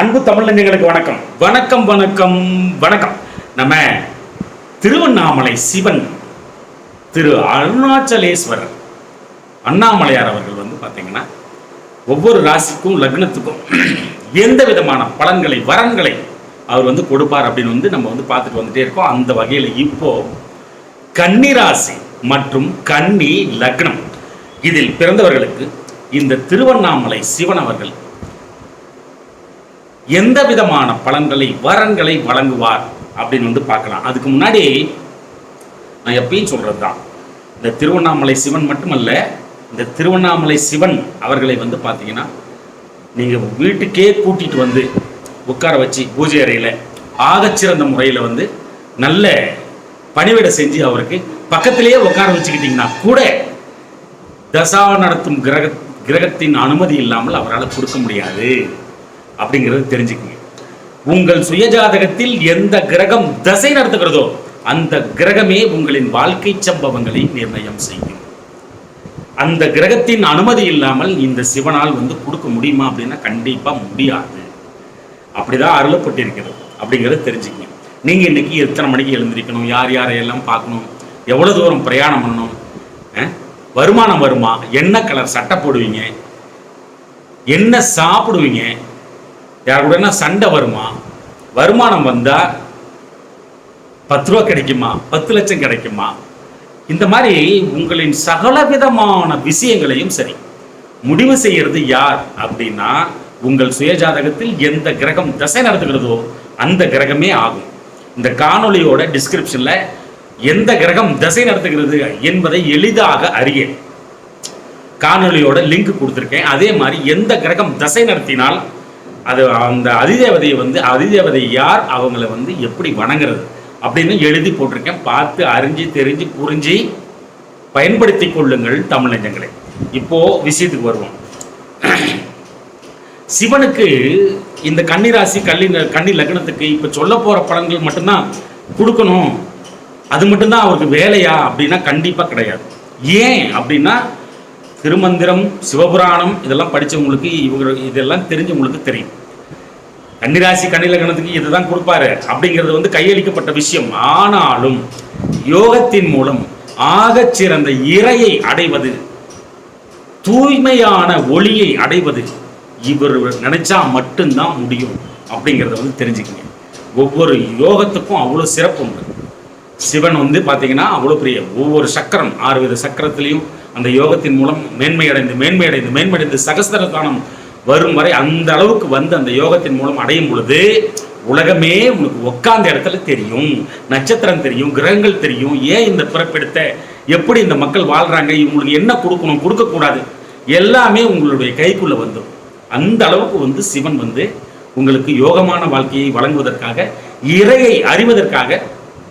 அன்பு தமிழ் நெஞ்சங்களுக்கு வணக்கம். வணக்கம் வணக்கம் வணக்கம். நம்ம திருவண்ணாமலை சிவன் திரு அருணாச்சலேஸ்வரர் அண்ணாமலையார் அவர்கள் வந்து பார்த்தீங்கன்னா ஒவ்வொரு ராசிக்கும் லக்னத்துக்கும் எந்த விதமான பலன்களை வரன்களை அவர் வந்து கொடுப்பார் அப்படின்னு வந்து நம்ம வந்து பார்த்துட்டு வந்துட்டே இருக்கோம். அந்த வகையில் இப்போ கன்னி ராசி மற்றும் கன்னி லக்னம். இதில் பிறந்தவர்களுக்கு இந்த திருவண்ணாமலை சிவன் அவர்கள் எந்த விதமான பலன்களை வரன்களை வழங்குவார் அப்படின்னு வந்து பார்க்கலாம். அதுக்கு முன்னாடி நான் எப்பயும் சொல்கிறது தான் இந்த திருவண்ணாமலை சிவன் மட்டுமல்ல இந்த திருவண்ணாமலை சிவன் அவர்களை வந்து பார்த்தீங்கன்னா நீங்கள் வீட்டுக்கே கூட்டிகிட்டு வந்து உட்கார வச்சு பூஜை அறையில் ஆகச்சிறந்த முறையில் வந்து நல்ல பணிவிடை செஞ்சு அவருக்கு பக்கத்திலேயே உட்கார வச்சுக்கிட்டிங்கன்னா கூட தசா நடத்தும் கிரக கிரகத்தின் அனுமதி இல்லாமல் அவரால் கொடுக்க முடியாது. அப்படிங்கிறது தெரிஞ்சுக்குங்க. உங்கள் சுயஜாதகத்தில் எந்த கிரகம் தசை நடத்துகிறதோ அந்த கிரகமே உங்களின் வாழ்க்கை சம்பவங்களை நிர்ணயம் செய்யும். அந்த கிரகத்தின் அனுமதி இல்லாமல் இந்த சிவனால் வந்து கொடுக்க முடியுமா அப்படின்னா கண்டிப்பா முடியாது. அப்படிதான் அருளப்பட்டிருக்கிறது அப்படிங்கிறத தெரிஞ்சுக்கங்க. நீங்க இன்னைக்கு எத்தனை மணிக்கு எழுந்திருக்கணும் யார் யாரையெல்லாம் பார்க்கணும் எவ்வளவு தூரம் பிரயாணம் பண்ணணும் வருமானம் வருமா? என்ன கலர் சட்டை போடுவீங்க? என்ன சாப்பிடுவீங்க? யார் கூடனா சண்டை வருமா? வருமானம் வந்தால் பத்து ரூபா கிடைக்குமா? பத்து லட்சம் கிடைக்குமா? இந்த மாதிரி உங்களின் சகலவிதமான விஷயங்களையும் சரி முடிவு செய்யறது யார் அப்படின்னா உங்கள் சுயஜாதகத்தில் எந்த கிரகம் தசை நடத்துகிறதோ அந்த கிரகமே ஆகும். இந்த காணொளியோட டிஸ்கிரிப்ஷன்ல எந்த கிரகம் தசை நடத்துகிறது என்பதை எளிதாக அறிய காணொலியோட லிங்க் கொடுத்துருக்கேன். அதே மாதிரி எந்த கிரகம் தசை நடத்தினால் அது அந்த அதிதேவதையை வந்து அதிதேவதை யார்? அவங்கள வந்து எப்படி வணங்குறது? அப்படின்னு எழுதி போட்டிருக்கேன். பார்த்து அறிஞ்சு தெரிஞ்சு புரிஞ்சு பயன்படுத்தி கொள்ளுங்கள் தமிழஞ்சங்களே இப்போ விஷயத்துக்கு வருவோம். சிவனுக்கு இந்த கன்னிராசி கல்லி கன்னி லக்னத்துக்கு இப்போ சொல்ல போகிற பலன்கள் மட்டும்தான் கொடுக்கணும். அது மட்டும்தான் அவருக்கு வேலையா அப்படின்னா கண்டிப்பாக கிடையாது. ஏன் அப்படின்னா திருமந்திரம் சிவபுராணம் இதெல்லாம் படிச்சவங்களுக்கு இவங்க இதெல்லாம் தெரிஞ்சவங்களுக்கு தெரியும். கன்னிராசி கன்னிலகணத்துக்கு இதுதான் கொடுப்பாரு அப்படிங்கிறது வந்து கையளிக்கப்பட்ட விஷயம். ஆனாலும் யோகத்தின் மூலம் ஆகச் சிறந்த இறையை அடைவது தூய்மையான ஒளியை அடைவது இவர் நினைச்சா மட்டும்தான் முடியும் அப்படிங்கிறத வந்து தெரிஞ்சுக்கங்க. ஒவ்வொரு யோகத்துக்கும் அவ்வளோ சிறப்பு உண்டு. சிவன் வந்து பார்த்தீங்கன்னா அவ்வளோ பெரிய ஒவ்வொரு சக்கரம் ஆறு வித சக்கரத்திலையும் அந்த யோகத்தின் மூலம் மேன்மையடைந்து மேன்மையடைந்து மேன்மையடைந்து சகஸ்திரகானம் வரும் வரை அந்த அளவுக்கு வந்து அந்த யோகத்தின் மூலம் அடையும் பொழுது உலகமே உனக்கு உட்கார்ந்த இடத்துல தெரியும். நட்சத்திரம் தெரியும் கிரகங்கள் தெரியும். ஏன் இந்த பிறப்பெடுத்த? எப்படி இந்த மக்கள் வாழ்றாங்க? இவங்களுக்கு என்ன கொடுக்கணும்? கொடுக்கக்கூடாது. எல்லாமே உங்களுடைய கைக்குள்ள வந்துடும் அந்த அளவுக்கு வந்து சிவன் வந்து உங்களுக்கு யோகமான வாழ்க்கையை வழங்குவதற்காக இறையை அறிவதற்காக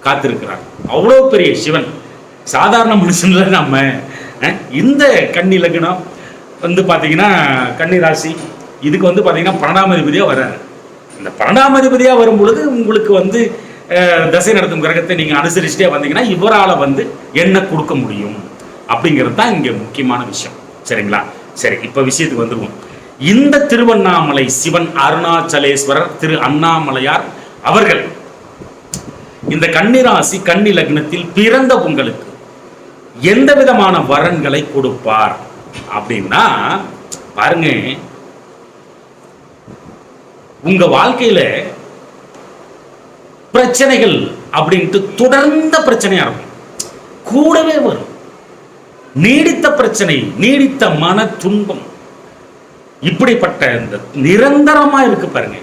காத்திருக்கிறார். அவ்வளோ பெரிய சிவன். சாதாரண மனுஷன்ல நம்ம இந்த கன்னி லக்னம் வந்து பார்த்தீங்கன்னா கன்னி ராசி. இதுக்கு வந்து பார்த்தீங்கன்னா பன்னெண்டாம் அதிபதியாக வர்றாரு. இந்த பன்னெண்டாம் அதிபதியாக வரும் பொழுது உங்களுக்கு வந்து தசை நடத்தும் கிரகத்தை நீங்கள் அனுசரிச்சுட்டே வந்தீங்கன்னா இவரால் வந்து என்ன கொடுக்க முடியும் அப்படிங்கிறது தான் இங்கே முக்கியமான விஷயம். சரிங்களா? சரி இப்போ விஷயத்துக்கு வந்துருவோம். இந்த திருவண்ணாமலை சிவன் அருணாச்சலேஸ்வரர் திரு அண்ணாமலையார் அவர்கள் இந்த கன்னிராசி கன்னி லக்னத்தில் பிறந்த உங்களுக்கு எந்த விதமான வரன்களை கொடுப்பார்? அப்படின்னா பாருங்க உங்க வாழ்க்கையில பிரச்சனைகள் அப்படின்ட்டு தொடர்ந்த பிரச்சனையா இருக்கும். கூடவே வரும். நீடித்த பிரச்சனை நீடித்த மன துன்பம். இப்படிப்பட்ட இந்த நிரந்தரமா இருக்கு பாருங்க.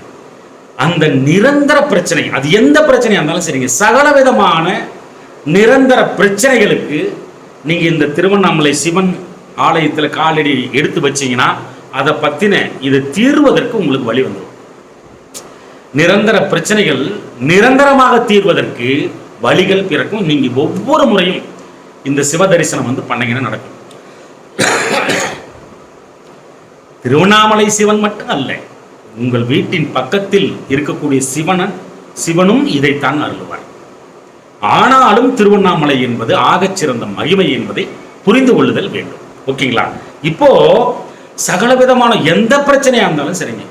அந்த நிரந்தர பிரச்சனை அது எந்த பிரச்சனையா இருந்தாலும் சரிங்க. சகல விதமான நிரந்தர பிரச்சனைகளுக்கு நீங்கள் இந்த திருவண்ணாமலை சிவன் ஆலயத்தில் காலடி எடுத்து வச்சிங்கன்னா அதை பற்றின இதை தீர்வதற்கு உங்களுக்கு வழி வந்துடும் நிரந்தர பிரச்சனைகள் நிரந்தரமாக தீர்வதற்கு வழிகள் பிறக்கும். நீங்கள் ஒவ்வொரு முறையும் இந்த சிவ தரிசனம் வந்து பண்ணீங்கன்னா நடக்கும். திருவண்ணாமலை சிவன் மட்டும் அல்ல உங்கள் வீட்டின் பக்கத்தில் இருக்கக்கூடிய சிவனன் சிவனும் இதைத்தான் அருள்வார். ஆனாலும் திருவண்ணாமலை என்பது ஆகச் சிறந்த மகிமை என்பதை புரிந்து கொள்ளுதல் வேண்டும். ஓகேங்களா? இப்போ சகல விதமான எந்த பிரச்சனையா இருந்தாலும் சரிங்க.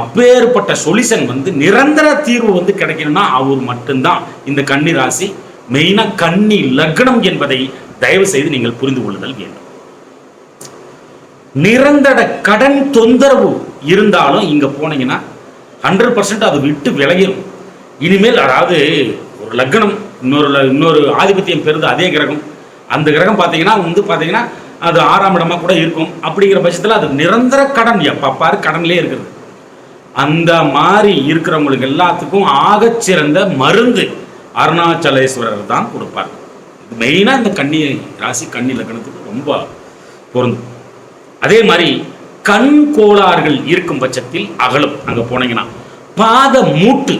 அப்பேற்பட்ட சொல்யூஷன் வந்து நிரந்தர தீர்வு வந்து கிடைக்கணும்னா அவர் மட்டும்தான். இந்த கன்னி ராசி மெயினாக கன்னி லக்னம் என்பதை தயவு செய்து நீங்கள் புரிந்து கொள்ளுதல் வேண்டும். நிரந்தர கடன் தொந்தரவு இருந்தாலும் இங்க போனீங்கன்னா ஹண்ட்ரட் பர்சன்ட் அது விட்டு விலகிடும் இனிமேல் அதாவது லக்னம் இன்னொரு இன்னொரு ஆதிபத்தியம் பெறுது அதே கிரகம். அந்த கிரகம் பார்த்தீங்கன்னா வந்து பார்த்தீங்கன்னா அது ஆறாம் இடமாக கூட இருக்கும். அப்படிங்கிற பட்சத்தில் அது நிரந்தர கடன். எப்போ பாரு கடன்லேயே இருக்குது. அந்த மாதிரி இருக்கிறவங்களுக்கு எல்லாத்துக்கும் ஆகச்சிறந்த மருந்து அருணாச்சலேஸ்வரர் தான் கொடுப்பார். மெயினாக இந்த கன்னி ராசி கன்னி லக்னத்துக்கு ரொம்ப பொருந்தும். அதே மாதிரி கண் கோளாறுகள் இருக்கும் பட்சத்தில் அகலும். அங்கே போனீங்கன்னா பாத மூட்டு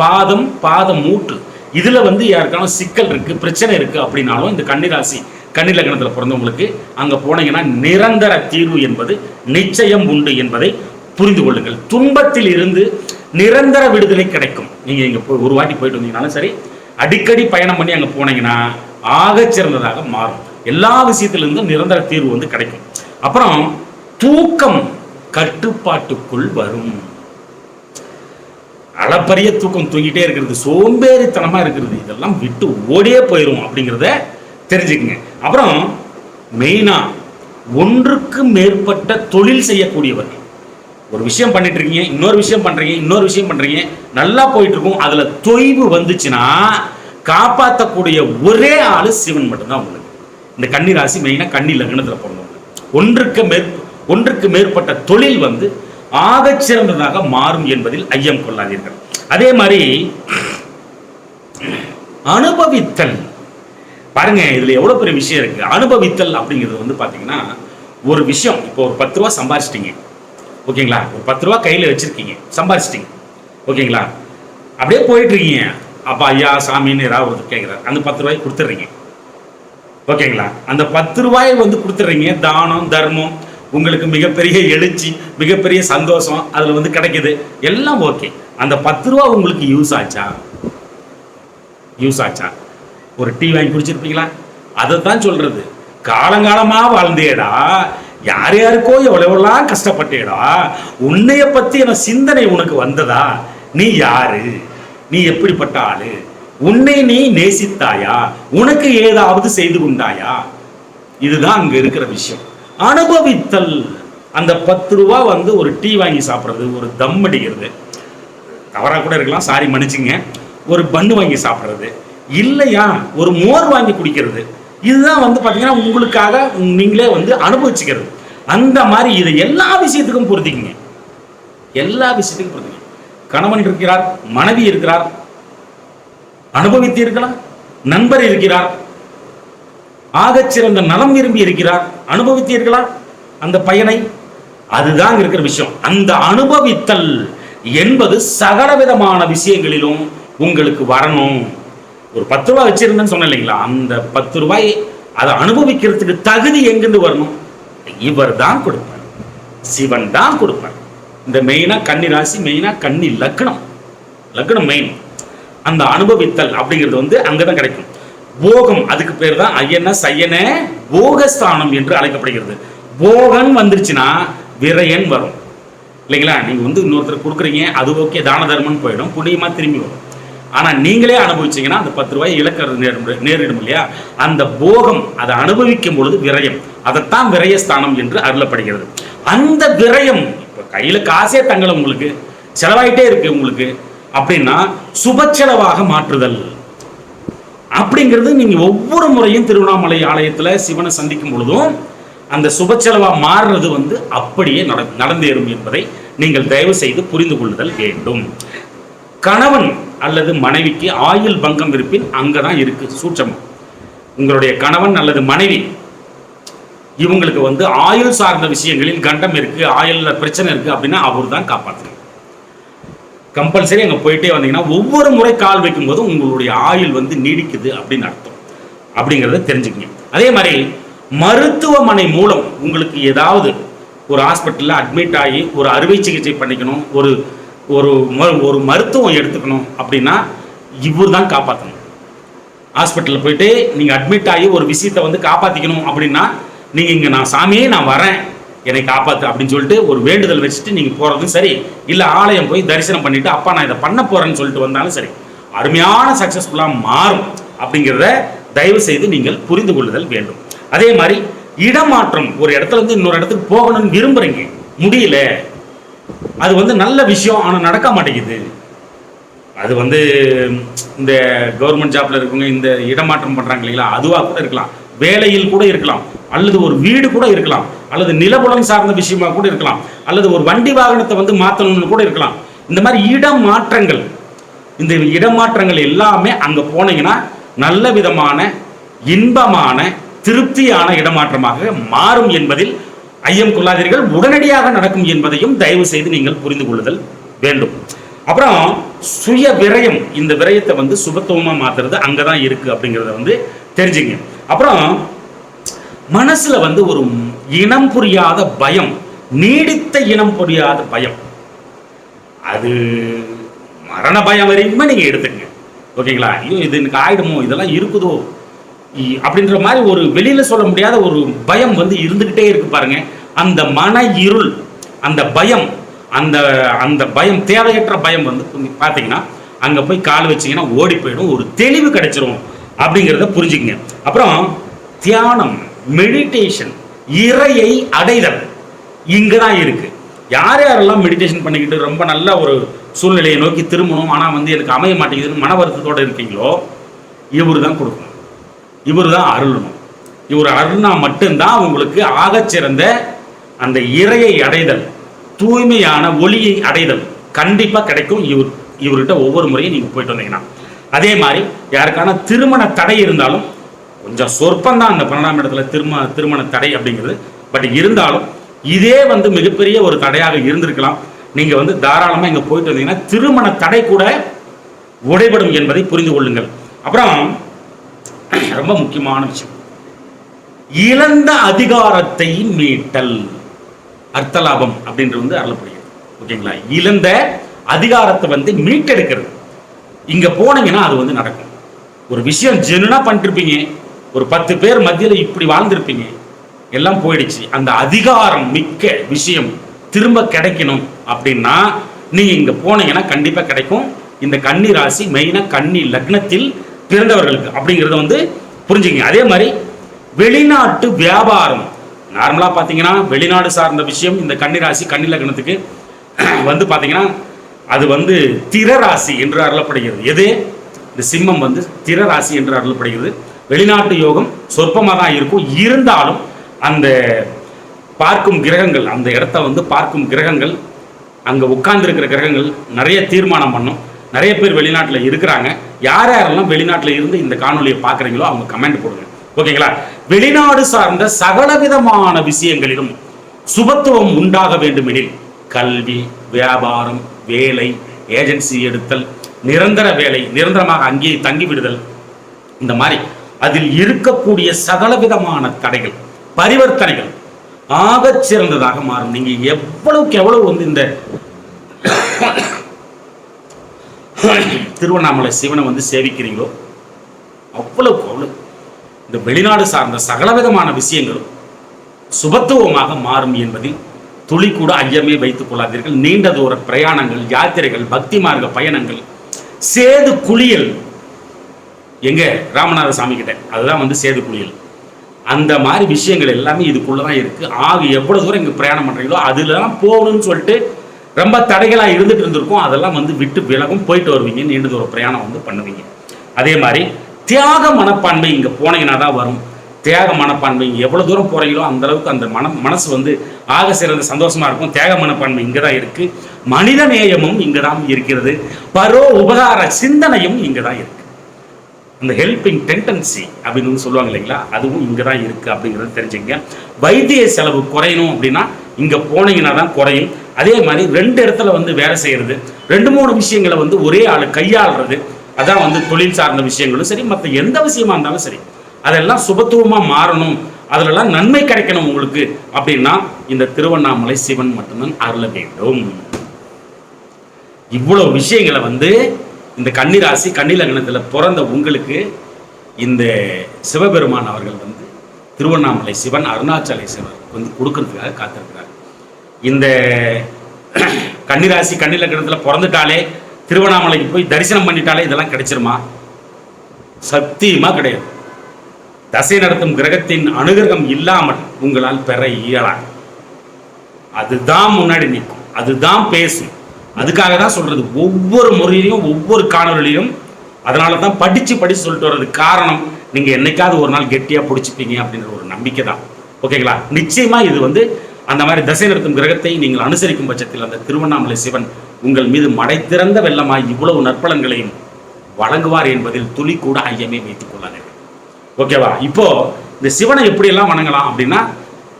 பாதம் பாத மூட்டு இதில் வந்து யாருக்கான சிக்கல் இருக்குது பிரச்சனை இருக்குது அப்படின்னாலும் இந்த கன்னிராசி கன்னி பிறந்தவங்களுக்கு அங்கே போனீங்கன்னா நிரந்தர தீர்வு என்பது நிச்சயம் உண்டு என்பதை புரிந்து கொள்ளுங்கள். துன்பத்தில் இருந்து நிரந்தர விடுதலை கிடைக்கும். நீங்கள் இங்கே போய் ஒரு வாட்டி போயிட்டு வந்தீங்கனாலும் சரி அடிக்கடி பயணம் பண்ணி அங்கே போனீங்கன்னா ஆகச்சிறந்ததாக மாறும். எல்லா விஷயத்திலிருந்தும் நிரந்தர தீர்வு வந்து கிடைக்கும். அப்புறம் தூக்கம் கட்டுப்பாட்டுக்குள் வரும். அளப்பரிய தூக்கம் தூங்கிட்டே இருக்கிறது சோம்பேறித்தனமாக இருக்கிறது. இதெல்லாம் விட்டு ஓடியே போயிடும் அப்படிங்கிறத தெரிஞ்சுக்குங்க. அப்புறம் மெயினாக ஒன்றுக்கு மேற்பட்ட தொழில் செய்யக்கூடியவர்கள் ஒரு விஷயம் பண்ணிட்டு இருக்கீங்க இன்னொரு விஷயம் பண்ணுறீங்க இன்னொரு விஷயம் பண்ணுறீங்க நல்லா போயிட்டு இருக்கும். அதில் தொய்வு வந்துச்சுன்னா காப்பாற்றக்கூடிய ஒரே ஆள் சிவன் மட்டும்தான் உங்களுக்கு. இந்த கன்னி ராசி மெயினாக கன்னி லக்னத்தில் பிறந்தவங்க. ஒன்றுக்கு மேற் ஒன்றுக்கு மேற்பட்ட தொழில் வந்து ஆகச் சிறந்ததாக மாறும் என்பதில் ஐயம் கொள்ளாதீர்கள். அதே மாதிரி அனுபவித்தல். பாருங்க இதுல எவ்வளவு பெரிய விஷயம் இருக்கு. அனுபவித்தல் அப்படிங்கிறது வந்து பாத்தீங்கன்னா ஒரு விஷயம். இப்போ ஒரு பத்து ரூபா சம்பாரிச்சிட்டீங்க. ஓகேங்களா? ஒரு பத்து ரூபா கையில வச்சிருக்கீங்க. சம்பாதிச்சிட்டீங்க ஓகேங்களா? அப்படியே போயிட்டு இருக்கீங்க அப்பா ஐயா சாமின்னு ஏதாவது ஒருத்தர் கேட்குறாரு அந்த பத்து ரூபாய் கொடுத்துட்றீங்க. ஓகேங்களா? அந்த பத்து ரூபாயை வந்து கொடுத்துட்றீங்க. தானம் தர்மம் உங்களுக்கு மிகப்பெரிய எழுச்சி மிகப்பெரிய சந்தோஷம் அதில் வந்து கிடைக்குது. எல்லாம் ஓகே அந்த பத்து ரூபா உங்களுக்கு யூஸ் ஆச்சா? யூஸ் ஆச்சா? ஒரு டீ வாங்கி குடிச்சிருப்பீங்களா? அதை தான் சொல்றது. காலங்காலமா வாழ்ந்தேடா. யார் யாருக்கோ எவ்வளவெல்லாம் கஷ்டப்பட்டேடா. உன்னைய பத்தின சிந்தனை உனக்கு வந்ததா? நீ யாரு? நீ எப்படிப்பட்ட ஆளு? உன்னை நீ நேசித்தாயா? உனக்கு ஏதாவது செய்து கொண்டாயா? இதுதான் அங்க இருக்கிற விஷயம். அனுபவித்தல். அந்த பத்து ரூபா வந்து ஒரு டீ வாங்கி சாப்பிட்றது ஒரு தம் அடிக்கிறது. தவறாக கூட இருக்கலாம் சாரி மன்னிச்சுங்க. ஒரு பண்ணு வாங்கி சாப்பிட்றது. இல்லையா ஒரு மோர் வாங்கி குடிக்கிறது. இதுதான் வந்து பார்த்தீங்கன்னா உங்களுக்காக நீங்களே வந்து அனுபவிச்சுக்கிறது. அந்த மாதிரி இதை எல்லா விஷயத்துக்கும் பொருத்திக்குங்க. எல்லா விஷயத்துக்கும் பொருத்திங்க கணவன் இருக்கிறார் மனைவி இருக்கிறார் அனுபவித்து இருக்கலாம் நண்பர் இருக்கிறார் ஆகச்சிறந்த நலம் விரும்பி இருக்கிறார். அனுபவித்தீர்களா? அந்த பயனை? அதுதான் இருக்கிற விஷயம். அந்த அனுபவித்தல் என்பது சகலவிதமான விஷயங்களிலும் உங்களுக்கு வரணும். ஒரு பத்து ரூபாய் வச்சிருந்தேன்னு சொன்னேன் இல்லைங்களா? அந்த பத்து ரூபாய் அதை அனுபவிக்கிறதுக்கு தகுதி எங்கிருந்து வரணும்? இவர் தான் கொடுப்பார். சிவன் தான் கொடுப்பார். இந்த மெயினா கன்னி ராசி மெயினா கன்னி லக்னம். லக்னம் மெயின் அந்த அனுபவித்தல் அப்படிங்கிறது வந்து அங்கதான் கிடைக்கும். போகம் அதுக்கு பேர் தான் ஐயன சையன போகஸ்தானம் என்று அழைக்கப்படுகிறது. போகன் வந்துருச்சுன்னா விரயன் வரும். இல்லைங்களா? நீங்கள் வந்து இன்னொருத்தர் கொடுக்குறீங்க அது ஓகே தான தர்மம்னு போயிடும் புண்ணியமாக திரும்பி வரும். ஆனால் நீங்களே அனுபவிச்சீங்கன்னா அந்த பத்து ரூபாய் இழக்கிறது நேரிடும் நேரிடும் இல்லையா? அந்த போகம் அதை அனுபவிக்கும் பொழுது விரயம். அதைத்தான் விரயஸ்தானம் என்று அருளப்படுகிறது. அந்த விரயம் இப்போ கையில் காசே தங்கல உங்களுக்கு செலவாயிட்டே இருக்கு உங்களுக்கு அப்படின்னா சுப செலவாக மாற்றுதல். அப்படிங்கிறது நீங்கள் ஒவ்வொரு முறையும் திருவண்ணாமலை ஆலயத்தில் சிவனை சந்திக்கும் பொழுதும் அந்த சுப மாறுறது வந்து அப்படியே நட நடந்தேறும் என்பதை நீங்கள் தயவு செய்து புரிந்து கொள்ளுதல் வேண்டும். கணவன் அல்லது மனைவிக்கு ஆயுள் பங்கம் இருப்பின் அங்கே தான் இருக்குது சூட்சமம். உங்களுடைய கணவன் அல்லது மனைவி இவங்களுக்கு வந்து ஆயுள் சார்ந்த விஷயங்களில் கண்டம் இருக்குது ஆயுளில் பிரச்சனை இருக்குது அப்படின்னா அவர் தான் காப்பாற்றணும் கம்பல்சரி அங்கே போயிட்டே வந்தீங்கன்னா ஒவ்வொரு முறை கால் வைக்கும் போதும் உங்களுடைய ஆயுள் வந்து நீடிக்குது அப்படின்னு அர்த்தம். அப்படிங்கிறத தெரிஞ்சுக்கங்க. அதே மாதிரி மருத்துவமனை மூலம் உங்களுக்கு ஏதாவது ஒரு ஹாஸ்பிட்டலில் அட்மிட் ஆகி ஒரு அறுவை சிகிச்சை பண்ணிக்கணும் ஒரு ஒரு ம- ஒரு மருத்துவம் எடுத்துக்கணும் அப்படின்னா இவர் தான் காப்பாற்றணும் ஹாஸ்பிட்டலில் போயிட்டு நீங்கள் அட்மிட் ஆகி ஒரு விஷயத்தை வந்து காப்பாற்றிக்கணும் அப்படின்னா நீங்கள் இங்கே நான் சாமியே நான் வரேன். என்னை காப்பாத்து அப்படின்னு சொல்லிட்டு ஒரு வேண்டுதல் வச்சுட்டு நீங்க போறதும் சரி இல்ல ஆலயம் போய் தரிசனம் பண்ணிட்டு அப்பா நான் இதை பண்ண போறேன்னு சொல்லிட்டு வந்தாலும் சரி அருமையான சக்சஸ்ஃபுல்லா மாறும். அப்படிங்கிறத தயவு செய்து நீங்கள் புரிந்து கொள்ளுதல் வேண்டும். அதே மாதிரி இடமாற்றம் ஒரு இடத்துல இருந்து இன்னொரு இடத்துக்கு போகணும்னு விரும்புறீங்க முடியல அது வந்து நல்ல விஷயம் ஆனால் நடக்க மாட்டேங்குது. அது வந்து இந்த கவர்மெண்ட் ஜாப்ல இருக்கவங்க இந்த இடமாற்றம் பண்றாங்க இல்லைங்களா அதுவாக கூட இருக்கலாம் வேலையில் கூட இருக்கலாம் அல்லது ஒரு வீடு கூட இருக்கலாம். அல்லது நிலபுலம் சார்ந்த விஷயமா கூட இருக்கலாம். அல்லது ஒரு வண்டி வாகனத்தை வந்து மாற்றணும்னு கூட இருக்கலாம். இந்த மாதிரி இடம் மாற்றங்கள் இந்த இடமாற்றங்கள் எல்லாமே அங்கே போனீங்கன்னா நல்ல விதமான இன்பமான திருப்தியான இடமாற்றமாக மாறும் என்பதில் ஐயம் கொள்ளாதீர்கள். உடனடியாக நடக்கும் என்பதையும் தயவு செய்து நீங்கள் புரிந்து கொள்ளுதல் வேண்டும். அப்புறம் சுய விரயம் இந்த விரயத்தை வந்து சுபத்துவமா மாத்துறது அங்கதான் இருக்கு அப்படிங்கிறத வந்து தெரிஞ்சுங்க. அப்புறம் மனசுல வந்து ஒரு இனம் புரியாத பயம் நீடித்த இனம் புரியாத பயம். அது மரண பயம் வரைக்குமே நீங்க எடுத்துங்க ஓகேங்களா? ஐயோ இது எனக்கு ஆயிடுமோ? இதெல்லாம் இருக்குதோ? இ- அப்படின்ற மாதிரி ஒரு வெளியில சொல்ல முடியாத ஒரு பயம் வந்து இருந்துகிட்டே இருக்கு பாருங்க. அந்த மன இருள் அந்த பயம் அந்த அந்த பயம் தேவையற்ற பயம் வந்து கொஞ்சம் பார்த்தீங்கன்னா அங்கே போய் கால் வச்சிங்கன்னா ஓடி போயிடும். ஒரு தெளிவு கிடைச்சிரும். அப்படிங்கிறத புரிஞ்சுக்கங்க. அப்புறம் தியானம் மெடிடேஷன் இறையை அடைதல். இங்கே தான் இருக்கு. யார் யாரெல்லாம் மெடிடேஷன் பண்ணிக்கிட்டு ரொம்ப நல்ல ஒரு சூழ்நிலையை நோக்கி திரும்பணும் ஆனால் வந்து எனக்கு அமைய மாட்டேங்குதுன்னு மன வருத்தத்தோடு இருக்கீங்களோ இவர் தான் கொடுக்கணும். இவர் தான் அருளணும். இவர் அருள்னா மட்டும்தான் உங்களுக்கு ஆகச்சிறந்த அந்த இறையை அடைதல் தூய்மையான ஒளியை அடைதல் கண்டிப்பாக கிடைக்கும். இவர் இவர்கிட்ட ஒவ்வொரு முறையும் நீங்கள் போயிட்டு வந்தீங்கன்னா. அதே மாதிரி யாருக்கான திருமண தடை இருந்தாலும் கொஞ்சம் சொற்பம் தான் அந்த பன்னெண்டாம் இடத்துல திருமண திருமண தடை அப்படிங்கிறது. பட் இருந்தாலும் இதே வந்து மிகப்பெரிய ஒரு தடையாக இருந்திருக்கலாம். நீங்க வந்து தாராளமாக இங்கே போயிட்டு வந்தீங்கன்னா திருமண தடை கூட உடைபடும் என்பதை புரிந்து கொள்ளுங்கள். அப்புறம் ரொம்ப முக்கியமான விஷயம். இழந்த அதிகாரத்தை மீட்டல். அர்த்தலாபம் அப்படின்றது வந்து அருளப்படுகிறது. ஓகேங்களா? இழந்த அதிகாரத்தை வந்து மீட்டெடுக்கிறது. இங்க போனீங்கன்னா அது வந்து நடக்கும். ஒரு விஷயம் ஜெனுனா இருப்பீங்க. ஒரு பத்து பேர் மத்தியில் இப்படி வாழ்ந்திருப்பீங்க. எல்லாம் போயிடுச்சு. அந்த அதிகாரம் மிக்க விஷயம் திரும்ப கிடைக்கணும் அப்படின்னா நீங்க இங்க போனீங்கன்னா கண்டிப்பா கிடைக்கும். இந்த கன்னி ராசி மெயினா கன்னி லக்னத்தில் பிறந்தவர்களுக்கு அப்படிங்கிறத வந்து புரிஞ்சுக்கங்க. அதே மாதிரி வெளிநாட்டு வியாபாரம். நார்மலா பாத்தீங்கன்னா வெளிநாடு சார்ந்த விஷயம் இந்த கன்னி ராசி கன்னி லக்னத்துக்கு வந்து பாத்தீங்கன்னா அது வந்து திர ராசி என்று அருளப்படுகிறது. எது? இந்த சிம்மம் வந்து திர ராசி என்று அருளப்படுகிறது. வெளிநாட்டு யோகம் சொற்பமாக தான் இருக்கும். இருந்தாலும் அந்த பார்க்கும் கிரகங்கள் அந்த இடத்த வந்து பார்க்கும் கிரகங்கள் அங்கே உட்கார்ந்துருக்கிற கிரகங்கள் நிறைய தீர்மானம் பண்ணும். நிறைய பேர் வெளிநாட்டில் இருக்கிறாங்க. யார் யாரெல்லாம் வெளிநாட்டில் இருந்து இந்த காணொலியை பார்க்குறீங்களோ அவங்க கமெண்ட் போடுங்க. ஓகேங்களா? வெளிநாடு சார்ந்த சகலவிதமான விஷயங்களிலும் சுபத்துவம் உண்டாக வேண்டுமெனில் கல்வி வியாபாரம் வேலை ஏஜென்சி எடுத்தல் நிரந்தர வேலை நிரந்தரமாக அங்கேயே தங்கிவிடுதல் இந்த மாதிரி அதில் இருக்கக்கூடிய சகலவிதமான தடைகள் பரிவர்த்தனைகள் ஆகச் சிறந்ததாக மாறும். நீங்க எவ்வளவுக்கு எவ்வளவு வந்து இந்த திருவண்ணாமலை சிவனை வந்து சேவிக்கிறீங்களோ அவ்வளவுக்கு அவ்வளவு. இந்த வெளிநாடு சார்ந்த சகலவிதமான விஷயங்களும் சுபத்துவமாக மாறும் என்பதில் துளி கூட ஐயமே வைத்துக் கொள்ளாதீர்கள். நீண்ட தூர பிரயாணங்கள் யாத்திரைகள் பக்தி மார்க்க பயணங்கள் சேது குளியல் எங்கே ராமநாத சாமி கிட்ட அதுதான் வந்து சேது குளியல். அந்த மாதிரி விஷயங்கள் எல்லாமே இதுக்குள்ளே தான் இருக்குது ஆக எவ்வளோ தூரம் இங்கே பிரயாணம் பண்ணுறீங்களோ அதுலலாம் போகணும்னு சொல்லிட்டு ரொம்ப தடைகளாக இருந்துட்டு இருந்திருக்கும். அதெல்லாம் வந்து விட்டு விலகும். போயிட்டு வருவீங்க. நீண்ட தூரம் பிரயாணம் வந்து பண்ணுவீங்க. அதே மாதிரி தியாக மனப்பான்மை இங்கே போனீங்கன்னா தான் வரும். தியாக மனப்பான்மை எவ்வளோ தூரம் போகிறீங்களோ அந்தளவுக்கு அந்த மனம் மனசு வந்து ஆக சிறந்த சந்தோஷமாக இருக்கும். தியாக மனப்பான்மை இங்கே தான் இருக்குது மனித நேயமும் இங்கே தான் இருக்கிறது. பரோ உபகார சிந்தனையும் இங்கே தான் இருக்குது அந்த ஹெல்பிங் டெண்டன்சி அப்படின்னு வந்து சொல்லுவாங்க இல்லைங்களா? அதுவும் இங்கே தான் இருக்குது அப்படிங்கிறத தெரிஞ்சுங்க வைத்திய செலவு குறையணும் அப்படின்னா இங்கே போனீங்கன்னா தான் குறையும். அதே மாதிரி ரெண்டு இடத்துல வந்து வேலை செய்கிறது ரெண்டு மூணு விஷயங்களை வந்து ஒரே ஆள் கையாளுறது அதான் வந்து தொழில் சார்ந்த விஷயங்களும் சரி மற்ற எந்த விஷயமா இருந்தாலும் சரி. அதெல்லாம் சுபத்துவமாக மாறணும். அதிலெல்லாம் நன்மை கிடைக்கணும் உங்களுக்கு. அப்படின்னா இந்த திருவண்ணாமலை சிவன் மட்டும்தான் அருள வேண்டும். இவ்வளவு விஷயங்களை வந்து இந்த கன்னிராசி கன்னிலக்னத்தில் பிறந்த உங்களுக்கு இந்த சிவபெருமான் அவர்கள் வந்து திருவண்ணாமலை சிவன் அருணாச்சலேஸ்வரர் வந்து கொடுக்கறதுக்காக காத்திருக்கிறார். இந்த கன்னிராசி கன்னிலக்கணத்தில் பிறந்துட்டாலே திருவண்ணாமலைக்கு போய் தரிசனம் பண்ணிட்டாலே இதெல்லாம் கிடைச்சிருமா? சத்தியமாக கிடையாது. தசை நடத்தும் கிரகத்தின் அனுகிரகம் இல்லாமல் உங்களால் பெற இயலாது. அதுதான் முன்னாடி நிற்கும். அதுதான் பேசும். அதுக்காக தான் சொல்கிறது ஒவ்வொரு முறையிலையும் ஒவ்வொரு காணொலியிலும் அதனால தான் படித்து படித்து சொல்லிட்டு வர்றது காரணம். நீங்கள் என்னைக்காவது ஒரு நாள் கெட்டியாக பிடிச்சிப்பீங்க அப்படின்ற ஒரு நம்பிக்கை தான். ஓகேங்களா நிச்சயமாக இது வந்து அந்த மாதிரி தசை நடத்தும் கிரகத்தை நீங்கள் அனுசரிக்கும் பட்சத்தில் அந்த திருவண்ணாமலை சிவன் உங்கள் மீது மடை திறந்த வெள்ளமாய் இவ்வளவு நற்பலன்களையும் வழங்குவார் என்பதில் துளி கூட ஐயமே வைத்துக் கொள்ளாதீர்கள். ஓகேவா இப்போ இந்த சிவனை எப்படியெல்லாம் வணங்கலாம் அப்படின்னா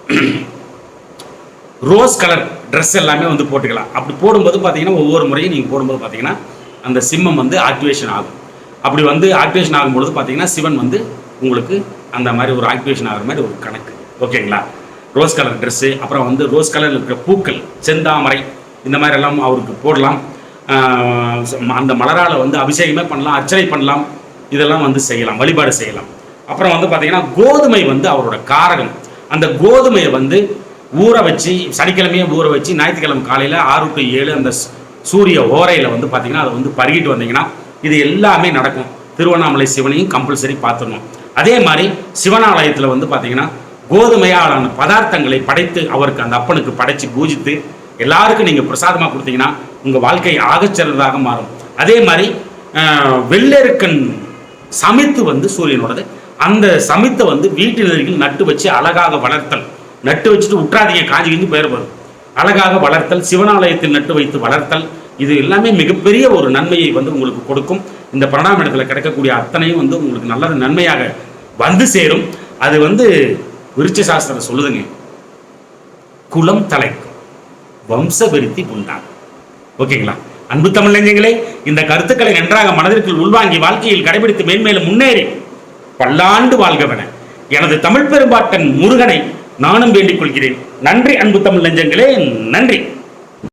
ரோஸ் கலர் ட்ரெஸ் எல்லாமே வந்து போட்டுக்கலாம். அப்படி போடும்போது பார்த்தீங்கன்னா ஒவ்வொரு முறையும் நீங்கள் போடும்போது பார்த்தீங்கன்னா அந்த சிம்மம் வந்து ஆக்டிவேஷன் ஆகும். அப்படி வந்து ஆக்டிவேஷன் ஆகும்பொழுது பார்த்தீங்கன்னா சிவன் வந்து உங்களுக்கு அந்த மாதிரி ஒரு ஆக்டிவேஷன் ஆகிற மாதிரி ஒரு கணக்கு. ஓகேங்களா ரோஸ் கலர் ட்ரெஸ்ஸு அப்புறம் வந்து ரோஸ் கலரில் இருக்கிற பூக்கள் செந்தாமரை இந்த மாதிரி எல்லாம் அவருக்கு போடலாம். அந்த மலரால் வந்து அபிஷேகமே பண்ணலாம் அர்ச்சனை பண்ணலாம். இதெல்லாம் வந்து செய்யலாம் வழிபாடு செய்யலாம். அப்புறம் வந்து பார்த்தீங்கன்னா கோதுமை வந்து அவரோட காரகம். அந்த கோதுமையை வந்து ஊற வச்சு சனிக்கிழமையே ஊற வச்சு ஞாயிற்றுக்கிழமை காலையில் ஆறு டு ஏழு அந்த சூரிய ஓரையில் வந்து பார்த்தீங்கன்னா அதை வந்து பருகிட்டு வந்தீங்கன்னா இது எல்லாமே நடக்கும். திருவண்ணாமலை சிவனையும் கம்பல்சரி பார்த்துடணும். அதே மாதிரி சிவனாலயத்தில் வந்து பார்த்தீங்கன்னா கோதுமையாலான பதார்த்தங்களை படைத்து அவருக்கு அந்த அப்பனுக்கு படைச்சு பூஜித்து எல்லாருக்கும் நீங்கள் பிரசாதமாக கொடுத்தீங்கன்னா உங்கள் வாழ்க்கை ஆகச்சிறந்ததாக மாறும். அதே மாதிரி வெள்ளெருக்கன் சமைத்து வந்து சூரியனோடது. அந்த சமைத்தை வந்து வீட்டில் நட்டு வச்சு அழகாக வளர்த்தல். நட்டு வச்சுட்டு விட்றாதீங்க காஞ்சி கிஞ்சி போயிடப்போகுது அழகாக வளர்த்தல் சிவனாலயத்தில் நட்டு வைத்து வளர்த்தல் இது எல்லாமே மிகப்பெரிய ஒரு நன்மையை வந்து உங்களுக்கு கொடுக்கும். இந்த பிரணாம இடத்துல கிடைக்கக்கூடிய அத்தனையும் வந்து உங்களுக்கு நல்லது நன்மையாக வந்து சேரும். அது வந்து விருட்ச சாஸ்திரம் சொல்லுதுங்க குலம் தலைக்கும் வம்ச விருத்தி உண்டாகும் ஓகேங்களா? அன்பு தமிழ்ஞ்சங்களே இந்த கருத்துக்களை நன்றாக மனதிற்குள் உள்வாங்கி வாழ்க்கையில் கடைபிடித்து மேன்மேலும் முன்னேறி பல்லாண்டு வாழ்கவன. எனது தமிழ் பெரும்பாட்டன் முருகனை நானும் வேண்டிக் கொள்கிறேன். நன்றி அன்பு தமிழ் நெஞ்சங்களே. நன்றி.